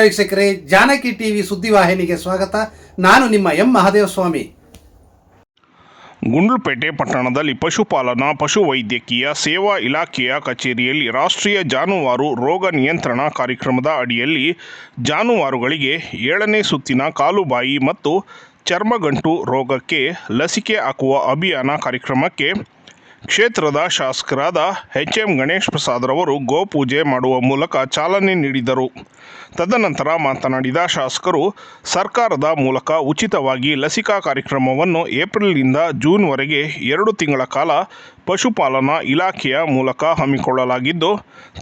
ವೀಕ್ಷಕರೇ, ಜಾನಕಿ ಟಿವಿ ಸುದ್ದಿವಾಹಿನಿಗೆ ಸ್ವಾಗತ. ನಾನು ನಿಮ್ಮ ಎಂ ಮಹಾದೇವಸ್ವಾಮಿ. ಗುಂಡ್ಲುಪೇಟೆ ಪಟ್ಟಣದಲ್ಲಿ ಪಶುಪಾಲನಾ ಪಶುವೈದ್ಯಕೀಯ ಸೇವಾ ಇಲಾಖೆಯ ಕಚೇರಿಯಲ್ಲಿ ರಾಷ್ಟ್ರೀಯ ಜಾನುವಾರು ರೋಗ ನಿಯಂತ್ರಣ ಕಾರ್ಯಕ್ರಮದ ಅಡಿಯಲ್ಲಿ ಜಾನುವಾರುಗಳಿಗೆ ಏಳನೇ ಸುತ್ತಿನ ಕಾಲುಬಾಯಿ ಮತ್ತು ಚರ್ಮಗಂಟು ರೋಗಕ್ಕೆ ಲಸಿಕೆ ಹಾಕುವ ಅಭಿಯಾನ ಕಾರ್ಯಕ್ರಮಕ್ಕೆ ಕ್ಷೇತ್ರದ ಶಾಸಕರಾದ ಎಚ್ ಎಂ ಗಣೇಶ್ ಪ್ರಸಾದ್ರವರು ಗೋಪೂಜೆ ಮಾಡುವ ಮೂಲಕ ಚಾಲನೆ ನೀಡಿದರು. ತದನಂತರ ಮಾತನಾಡಿದ ಶಾಸಕರು, ಸರ್ಕಾರದ ಮೂಲಕ ಉಚಿತವಾಗಿ ಲಸಿಕಾ ಕಾರ್ಯಕ್ರಮವನ್ನು ಏಪ್ರಿಲ್ನಿಂದ ಜೂನ್ವರೆಗೆ ಎರಡು ತಿಂಗಳ ಕಾಲ ಪಶುಪಾಲನಾ ಇಲಾಖೆಯ ಮೂಲಕ ಹಮ್ಮಿಕೊಳ್ಳಲಾಗಿದ್ದು,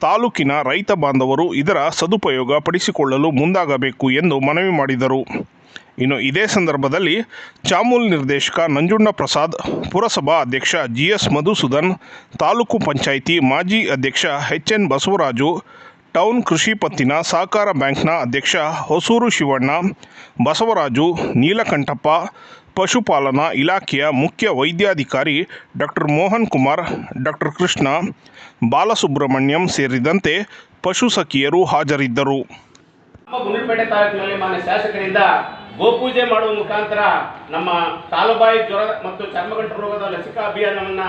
ತಾಲೂಕಿನ ರೈತ ಬಾಂಧವರು ಇದರ ಸದುಪಯೋಗ ಪಡಿಸಿಕೊಳ್ಳಲು ಮುಂದಾಗಬೇಕು ಎಂದು ಮನವಿ ಮಾಡಿದರು. ಇನ್ನು ಇದೇ ಸಂದರ್ಭದಲ್ಲಿ ಚಾಮೂಲ್ ನಿರ್ದೇಶಕ ನಂಜುಣ್ಣ ಪ್ರಸಾದ್, ಪುರಸಭಾ ಅಧ್ಯಕ್ಷ ಜಿ ಎಸ್ ಮಧುಸೂದನ್, ತಾಲೂಕು ಪಂಚಾಯಿತಿ ಮಾಜಿ ಅಧ್ಯಕ್ಷ ಎಚ್ ಎನ್ ಬಸವರಾಜು, ಟೌನ್ ಕೃಷಿ ಪತ್ತಿನ ಸಹಕಾರ ಬ್ಯಾಂಕ್ನ ಅಧ್ಯಕ್ಷ ಹೊಸೂರು ಶಿವಣ್ಣ, ಬಸವರಾಜು, ನೀಲಕಂಠಪ್ಪ, ಪಶುಪಾಲನಾ ಇಲಾಖೆಯ ಮುಖ್ಯ ವೈದ್ಯಾಧಿಕಾರಿ ಡಾಕ್ಟರ್ ಮೋಹನ್ ಕುಮಾರ್, ಡಾಕ್ಟರ್ ಕೃಷ್ಣ, ಬಾಲಸುಬ್ರಹ್ಮಣ್ಯಂ ಸೇರಿದಂತೆ ಪಶು ಸಖಿಯರು ಹಾಜರಿದ್ದರು. ಶಾಸಕರಿಂದ ಗೋಪೂಜೆ ಮಾಡುವ ಮುಖಾಂತರ ನಮ್ಮ ಕಾಲುಬಾಯಿ ಜ್ವರ ಮತ್ತು ಚರ್ಮಗಂಟು ರೋಗದ ಲಸಿಕಾ ಅಭಿಯಾನವನ್ನ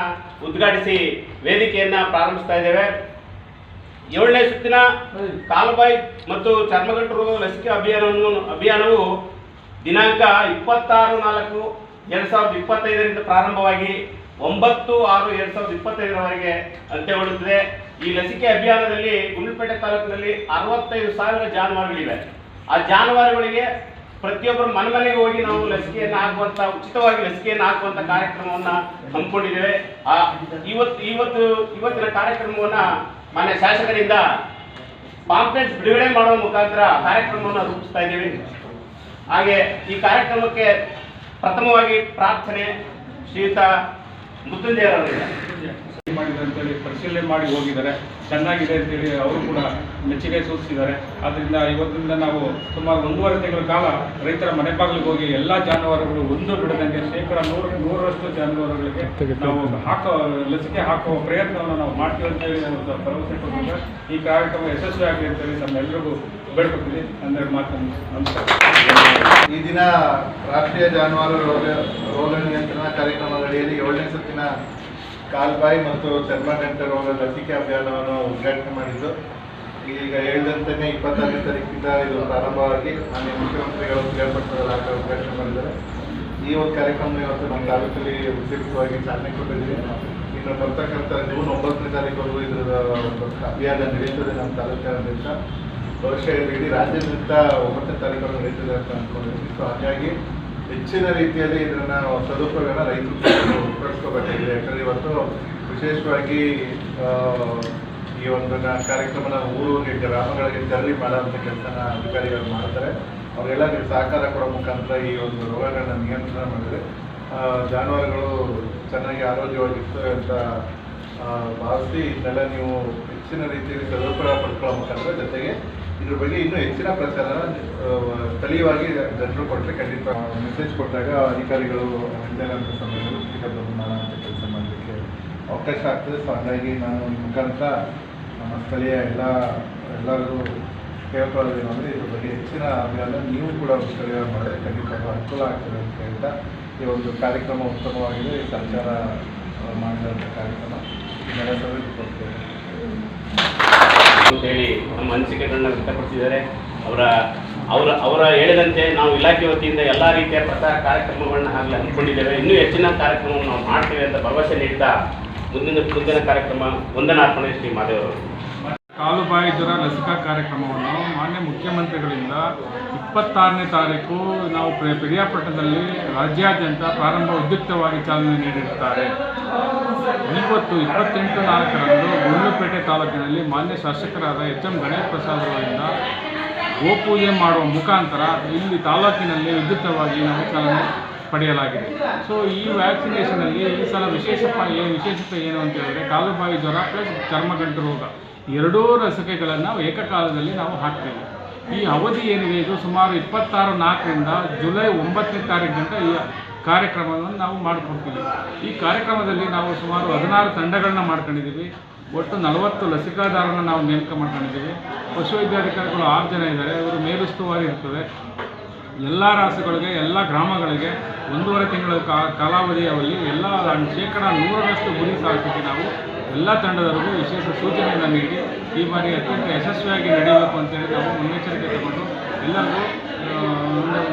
ಉದ್ಘಾಟಿಸಿ ವೇದಿಕೆಯನ್ನ ಪ್ರಾರಂಭಿಸ್ತಾ ಇದ್ದೇವೆ. ಏಳನೇ ಸುತ್ತಿನ ಕಾಲುಬಾಯಿ ಮತ್ತು ಚರ್ಮಗಂಟು ರೋಗದ ಲಸಿಕೆ ಅಭಿಯಾನವನ್ನು, ಅಭಿಯಾನವು ದಿನಾಂಕ ಇಪ್ಪತ್ತಾರು ನಾಲ್ಕು ಎರಡು ಸಾವಿರದ ಇಪ್ಪತ್ತೈದರಿಂದ ಪ್ರಾರಂಭವಾಗಿ ಒಂಬತ್ತು ಆರು ಎರಡು ಸಾವಿರದ ಇಪ್ಪತ್ತೈದರವರೆಗೆ ಅಂತ್ಯಗೊಳ್ಳುತ್ತದೆ. ಈ ಲಸಿಕೆ ಅಭಿಯಾನದಲ್ಲಿ ಗುಂಡ್ಲುಪೇಟೆ ತಾಲೂಕಿನಲ್ಲಿ ಅರವತ್ತೈದು ಸಾವಿರ ಜಾನುವಾರುಗಳಿವೆ. ಆ ಜಾನುವಾರುಗಳಿಗೆ ಪ್ರತಿಯೊಬ್ಬರು ಮನೆ ಮನೆಗೆ ಹೋಗಿ ನಾವು ಲಸಿಕೆಯನ್ನು ಹಾಕುವಂತ, ಉಚಿತವಾಗಿ ಲಸಿಕೆಯನ್ನು ಹಾಕುವಂತ ಕಾರ್ಯಕ್ರಮವನ್ನ ಹಮ್ಮಿಕೊಂಡಿದ್ದೇವೆ. ಆ, ಇವತ್ತು ಇವತ್ತು, ಇವತ್ತಿನ ಕಾರ್ಯಕ್ರಮವನ್ನ ಮಾನ್ಯ ಶಾಸಕರಿಂದ ಪಾಂಪ್ಲೆಟ್ಸ್ ಬಿಡುಗಡೆ ಮಾಡುವ ಮುಖಾಂತರ ಕಾರ್ಯಕ್ರಮವನ್ನು ರೂಪಿಸ್ತಾ ಇದ್ದೀವಿ. ಹಾಗೆ ಈ ಕಾರ್ಯಕ್ರಮಕ್ಕೆ ಪ್ರಥಮವಾಗಿ ಪ್ರಾರ್ಥನೆ ಶ್ರೀಯುತ ಮುತ್ತುಂಜಯರವರಿಂದ ಮಾಡಿದೆ ಅಂತೇಳಿ ಪರಿಶೀಲನೆ ಮಾಡಿ ಹೋಗಿದ್ದಾರೆ. ಚೆನ್ನಾಗಿದೆ ಅಂತೇಳಿ ಅವರು ಕೂಡ ಮೆಚ್ಚುಗೆ ಸೂಚಿಸಿದ್ದಾರೆ. ಆದ್ದರಿಂದ ಇವತ್ತಿನಿಂದ ನಾವು ಸುಮಾರು ಒಂದೂವರೆ ತಿಂಗಳ ಕಾಲ ರೈತರ ಮನೆ ಬಾಗಿಲಿಗೆ ಹೋಗಿ ಎಲ್ಲ ಜಾನುವಾರುಗಳು ಒಂದು ಬಿಡದಂಗೆ ಶೇಕಡ ನೂರು, ನೂರರಷ್ಟು ಜಾನುವಾರುಗಳಿಗೆ ನಾವು ಹಾಕೋ ಲಸಿಕೆ ಹಾಕುವ ಪ್ರಯತ್ನವನ್ನು ನಾವು ಮಾಡ್ತೀವಿ ಅಂತೇಳಿ ಒಂದು ಭರವಸೆ ಕೊಟ್ಟಿದ್ದಾರೆ. ಈ ಕಾರ್ಯಕ್ರಮ ಯಶಸ್ವಿ ಆಗಲಿ ಅಂತೇಳಿ ನಮ್ಮೆಲ್ಲರಿಗೂ ಬೇಡ್ಕೊತೀವಿ ಅಂದರೆ ಮಾತು ನಮಸ್ಕಾರ. ಈ ದಿನ ರಾಷ್ಟ್ರೀಯ ಜಾನುವಾರು ರೋಗ ರೋಗ ನಿಯಂತ್ರಣ ಕಾರ್ಯಕ್ರಮದ ಅಡಿಯಲ್ಲಿ ಏಳನೇ ಸುತ್ತಿನ ಕಾಲ್ಬಾಯಿ ಮತ್ತು ಚರ್ಮಗಂಟ ರೋಗ ಲಸಿಕೆ ಅಭಿಯಾನವನ್ನು ಉದ್ಘಾಟನೆ ಮಾಡಿದ್ದು ಈಗ ಹೇಳಿದಂತೆ ಇಪ್ಪತ್ತಾರನೇ ತಾರೀಕಿಂದ ಇದು ಪ್ರಾರಂಭವಾಗಿ ಮಾನ್ಯ ಮುಖ್ಯಮಂತ್ರಿಗಳು ಕ್ರೀಡಾಪಟುಗಳ ಉದ್ಘಾಟನೆ ಮಾಡಿದ್ದಾರೆ. ಈ ಒಂದು ಕಾರ್ಯಕ್ರಮ ಇವತ್ತು ನಮ್ಮ ತಾಲೂಕಲ್ಲಿ ಉದ್ಯೋಗವಾಗಿ ಚಾಲನೆ ಕೊಟ್ಟಿದ್ದೀವಿ. ಇನ್ನು ಬರ್ತಕ್ಕಂಥ ಜೂನ್ ಒಂಬತ್ತನೇ ತಾರೀಕುವರೆಗೂ ಇದರ ಅಭಿಯಾನ ನಡೆಯುತ್ತದೆ ನಮ್ಮ ತಾಲೂಕಿನಾದ್ಯಂತ ಬಹುಶಃ ಇಡೀ ರಾಜ್ಯದಿಂದ ಒಂಬತ್ತನೇ ತಾರೀಕು ನಡೆಯುತ್ತದೆ ಅಂತ ಅಂದ್ಕೊಂಡಿದ್ದೀವಿ. ಸೊ ಹಾಗಾಗಿ ಹೆಚ್ಚಿನ ರೀತಿಯಲ್ಲಿ ಇದನ್ನ ಸದುಪಯೋಗನ ರೈತರು ಉಪಯೋಗಿಸ್ಕೋಬೇಕಾಗಿದೆ ಯಾಕಂದ್ರೆ ಇವತ್ತು ವಿಶೇಷವಾಗಿ ಈ ಒಂದು ಕಾರ್ಯಕ್ರಮನ ಊರಿಗೆ ಗ್ರಾಮಗಳಿಗೆ ತೆರಳಿ ಮಾಡುವಂಥ ಕೆಲಸನ ಅಧಿಕಾರಿಗಳು ಮಾಡ್ತಾರೆ. ಅವರೆಲ್ಲ ನೀವು ಸಹಕಾರ ಕೊಡೋ ಮುಖಾಂತರ ಈ ಒಂದು ರೋಗಗಳನ್ನ ನಿಯಂತ್ರಣ ಮಾಡಿದ್ರೆ ಜಾನುವಾರುಗಳು ಚೆನ್ನಾಗಿ ಆರೋಗ್ಯವಾಗಿರ್ತವೆ ಅಂತ ಭಾವಿಸಿ ಇದನ್ನೆಲ್ಲ ನೀವು ಹೆಚ್ಚಿನ ರೀತಿಯಲ್ಲಿ ಸದುಪಯೋಗ ಪಡ್ಕೊಳ್ಳೋ ಮುಖಾಂತರ ಜೊತೆಗೆ ಇದ್ರ ಬಗ್ಗೆ ಇನ್ನೂ ಹೆಚ್ಚಿನ ಪ್ರಚಾರ ಸ್ಥಳೀಯವಾಗಿ ಜನರು ಕೊಟ್ಟರೆ ಖಂಡಿತ ಮೆಸೇಜ್ ಕೊಟ್ಟಾಗ ಅಧಿಕಾರಿಗಳು ಹಿಂದೆಲ್ಲಂತ ಸಮಯದಲ್ಲಿ ಮಾಡೋಣ ಅಂತ ಕೆಲಸ ಮಾಡಲಿಕ್ಕೆ ಅವಕಾಶ ಆಗ್ತದೆ. ಸೊ ಹಾಗಾಗಿ ನಾನು ಈ ಮುಖಾಂತರ ನಮ್ಮ ಸ್ಥಳೀಯ ಎಲ್ಲ, ಎಲ್ಲರಿಗೂ ಕೇಳ್ಕೊಳ್ಳೋದೇನು ಅಂದರೆ ಇದ್ರ ಬಗ್ಗೆ ಹೆಚ್ಚಿನ ಅಭಿಯಾನ ನೀವು ಕೂಡ ಸ್ಥಳೀಯ ಮಾಡಿದ್ರೆ ಖಂಡಿತ ಅನುಕೂಲ ಆಗ್ತದೆ ಅಂತ ಹೇಳ್ತಾ ಈ ಒಂದು ಕಾರ್ಯಕ್ರಮ ಉತ್ತಮವಾಗಿದೆ. ಈ ಸಂಚಾರ ಮಾಡಿದಂಥ ಕಾರ್ಯಕ್ರಮ. ನಡೆಸೋದಕ್ಕೆ ಕೊಡ್ತೇವೆ ಅಂತೇಳಿ ನಮ್ಮ ಅನಿಸಿಕೆಗಳನ್ನ ವ್ಯಕ್ತಪಡಿಸಿದ್ದಾರೆ. ಅವರ ಅವರ ಅವರ ಹೇಳಿದಂತೆ ನಾವು ಇಲಾಖೆ ವತಿಯಿಂದ ಎಲ್ಲ ರೀತಿಯ ಪ್ರಚಾರ ಕಾರ್ಯಕ್ರಮಗಳನ್ನ ಆಗಲಿ ಹಮ್ಮಿಕೊಂಡಿದ್ದೇವೆ. ಇನ್ನೂ ಹೆಚ್ಚಿನ ಕಾರ್ಯಕ್ರಮವನ್ನು ನಾವು ಮಾಡ್ತೇವೆ ಅಂತ ಭರವಸೆ ನೀಡ್ತಾ ಮುಂದಿನ ಮುಂದಿನ ಕಾರ್ಯಕ್ರಮ ವಂದನಾರ್ಪಣೆ ಶ್ರೀ ಮಾದೇವರು. ಕಾಲುಬಾಯಿ ಜ್ವರ ಲಸಿಕಾ ಕಾರ್ಯಕ್ರಮವನ್ನು ಮಾನ್ಯ ಮುಖ್ಯಮಂತ್ರಿಗಳಿಂದ ಇಪ್ಪತ್ತಾರನೇ ತಾರೀಕು ನಾವು ಪ್ರ- ಪಿರಿಯಾಪಟ್ಟಣದಲ್ಲಿ ರಾಜ್ಯಾದ್ಯಂತ ಪ್ರಾರಂಭ ಉದ್ಯುಕ್ತವಾಗಿ ಚಾಲನೆ ನೀಡಿರುತ್ತಾರೆ. ಇವತ್ತು ಇಪ್ಪತ್ತೆಂಟು ನಾಲ್ಕರಂದು ಗುಂಡ್ಲುಪೇಟೆ ತಾಲೂಕಿನಲ್ಲಿ ಮಾನ್ಯ ಶಾಸಕರಾದ ಎಚ್ ಎಂ ಗಣೇಶ್ ಪ್ರಸಾದ್ ಅವರಿಂದ ಗೋಪೂಜೆ ಮಾಡುವ ಮುಖಾಂತರ ಇಲ್ಲಿ ತಾಲೂಕಿನಲ್ಲಿ ಉದ್ಯುಕ್ತವಾಗಿ ನಾವು ಚಾಲನೆ ಪಡೆಯಲಾಗಿದೆ. ಸೊ ಈ ವ್ಯಾಕ್ಸಿನೇಷನಲ್ಲಿ ಈ ಸಲ ವಿಶೇಷ ಏನು ವಿಶೇಷತೆ ಏನು ಅಂತ ಹೇಳಿದ್ರೆ ಕಾಲುಬಾಯಿ ಜ್ವರ ಪ್ಲಸ್ ಚರ್ಮಗಂಟು ರೋಗ. ಎರಡೂ ಲಸಿಕೆಗಳನ್ನು ಏಕಕಾಲದಲ್ಲಿ ನಾವು ಹಾಕ್ತೇವೆ. ಈ ಅವಧಿ ಏನಿದೆ, ಇದು ಸುಮಾರು ಇಪ್ಪತ್ತಾರು ನಾಲ್ಕರಿಂದ ಜುಲೈ ಒಂಬತ್ತನೇ ತಾರೀಕಿನಿಂದ ಈ ಕಾರ್ಯಕ್ರಮವನ್ನು ನಾವು ಮಾಡಿಕೊಡ್ತೀವಿ ಈ ಕಾರ್ಯಕ್ರಮದಲ್ಲಿ ನಾವು ಸುಮಾರು ಹದಿನಾರು ತಂಡಗಳನ್ನ ಮಾಡ್ಕೊಂಡಿದ್ದೀವಿ. ಒಟ್ಟು ನಲವತ್ತು ಲಸಿಕಾದಾರನ ನಾವು ನೇಮಕ ಮಾಡ್ಕೊಂಡಿದ್ದೀವಿ. ಪಶುವೈದ್ಯಾಧಿಕಾರಿಗಳು ಆರು ಜನ ಇದ್ದಾರೆ, ಇವರು ಮೇಲುಸ್ತುವಾರಿ ಇರ್ತದೆ. ಎಲ್ಲ ರಾಸುಗಳಿಗೆ, ಎಲ್ಲ ಗ್ರಾಮಗಳಿಗೆ ಒಂದೂವರೆ ತಿಂಗಳ ಕಾಲಾವಧಿಯಲ್ಲಿ ಎಲ್ಲ ಶೇಕಡ ನೂರರಷ್ಟು ಗುರಿ ಸಾಧಿಸಿ ನಾವು ಎಲ್ಲ ತಂಡದವರಿಗೂ ವಿಶೇಷ ಸೂಚನೆಯನ್ನು ನೀಡಿ ಈ ಬಾರಿ ಅತ್ಯಂತ ಯಶಸ್ವಿಯಾಗಿ ನಡೆಯಬೇಕು ಅಂತೇಳಿ ನಾವು ಮುನ್ನೆಚ್ಚರಿಕೆ ತಗೊಂಡು ಎಲ್ಲರಿಗೂ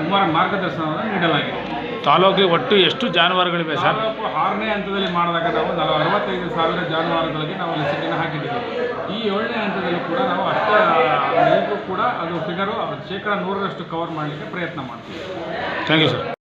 ಉಮ್ಮರ ಮಾರ್ಗದರ್ಶನವನ್ನು ನೀಡಲಾಗಿದೆ. ತಾಲೂಕಿಗೆ ಒಟ್ಟು ಎಷ್ಟು ಜಾನುವಾರುಗಳಿವೆ ಸರ್? ತಾಲೂಕು ಆರನೇ ಹಂತದಲ್ಲಿ ಮಾಡಿದಾಗ ನಾವು ನಲ ಅರವತ್ತೈದು ಸಾವಿರ ಜಾನುವಾರುಗಳಿಗೆ ನಾವು ಲಸಿಕೆಯನ್ನು ಹಾಕಿದ್ದೀವಿ. ಈ ಏಳನೇ ಹಂತದಲ್ಲಿ ಕೂಡ ನಾವು ಅಷ್ಟೇ ಕೂಡ ಅದು ಫಿಗರು ಶೇಕಡ ನೂರರಷ್ಟು ಕವರ್ ಮಾಡಲಿಕ್ಕೆ ಪ್ರಯತ್ನ ಮಾಡ್ತೀವಿ. Thank you sir